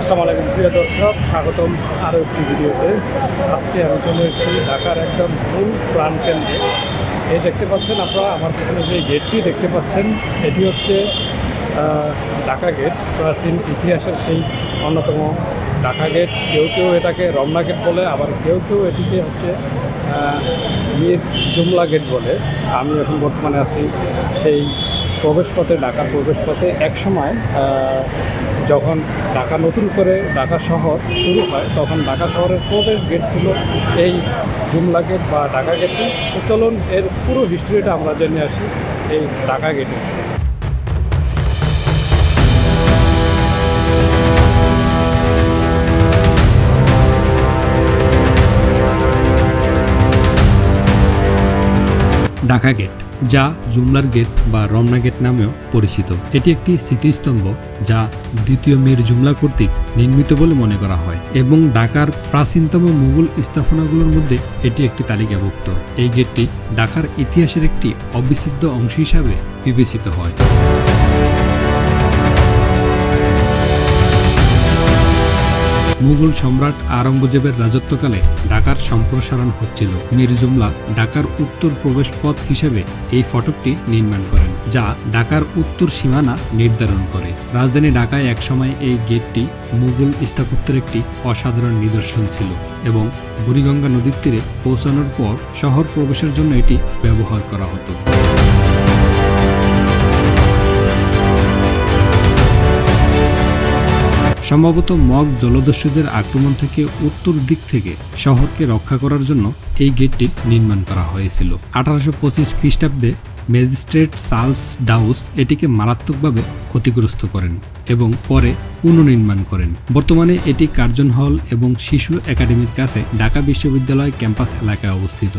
আসসালামু আলাইকুম, প্রিয় দর্শক, স্বাগতম আরও একটি ভিডিওতে। আজকে আমি চলে এসেছি ঢাকার একদম মূল প্রাণকেন্দ্রে এই দেখতে পাচ্ছেন আপনারা, আমার পিছনে যে গেটটি দেখতে পাচ্ছেন, এটি হচ্ছে ঢাকা গেট। প্রাচীন ইতিহাসের সেই অন্যতম ঢাকা গেট। কেউ কেউ এটাকে রমনা গেট বলে, আবার কেউ কেউ এটিকে হচ্ছে মীর জুমলা গেট বলে। আমি এখন বর্তমানে আছি সেই প্রবেশপথে, ঢাকার প্রবেশপথে একসময় যখন ঢাকা নতুন করে ঢাকা শহর শুরু হয়, তখন ঢাকা শহরের প্রবেশ গেট ছিল এই জুমলা গেট বা ঢাকা গেটে চলুন, এর পুরো হিস্ট্রিটা আমরা জেনে আসি এই ঢাকা গেটে ঢাকা গেট যা জুমলার গেট বা রমনা গেট নামেও পরিচিত। এটি একটি স্মৃতিস্তম্ভ যা দ্বিতীয় মীর জুমলা কর্তৃক নির্মিত বলে মনে করা হয় এবং ঢাকার প্রাচীনতম মুঘল স্থাপনাগুলোর মধ্যে এটি একটি তালিকাভুক্ত। এই গেটটি ঢাকার ইতিহাসের একটি অবিচ্ছেদ্য অংশ হিসাবে বিবেচিত হয়। মুঘল সম্রাট আরঙ্গজেবের রাজত্বকালে ঢাকার সম্প্রসারণ হচ্ছিল। মীর জুমলা ঢাকার উত্তর প্রবেশ পথ হিসেবে এই ফটকটি নির্মাণ করেন, যা ঢাকার উত্তর সীমানা নির্ধারণ করে। রাজধানী ঢাকায় একসময় এই গেটটি মুঘল স্থাপত্যের একটি অসাধারণ নিদর্শন ছিল এবং বুড়িগঙ্গা নদীর তীরে পৌঁছানোর পর শহর প্রবেশের জন্য এটি ব্যবহার করা হতো। সম্ভবত মগ জলদস্যুদের আক্রমণ থেকে উত্তর দিক থেকে শহরকে রক্ষা করার জন্য এই গেটটি নির্মাণ করা হয়েছিল। আঠারোশো পঁচিশ খ্রিস্টাব্দে ম্যাজিস্ট্রেট চার্লস ডাউস এটিকে মারাত্মকভাবে ক্ষতিগ্রস্ত করেন এবং পরে পুনর্নির্মাণ করেন। বর্তমানে এটি কার্জন হল এবং শিশু একাডেমির কাছে ঢাকা বিশ্ববিদ্যালয় ক্যাম্পাস এলাকায় অবস্থিত।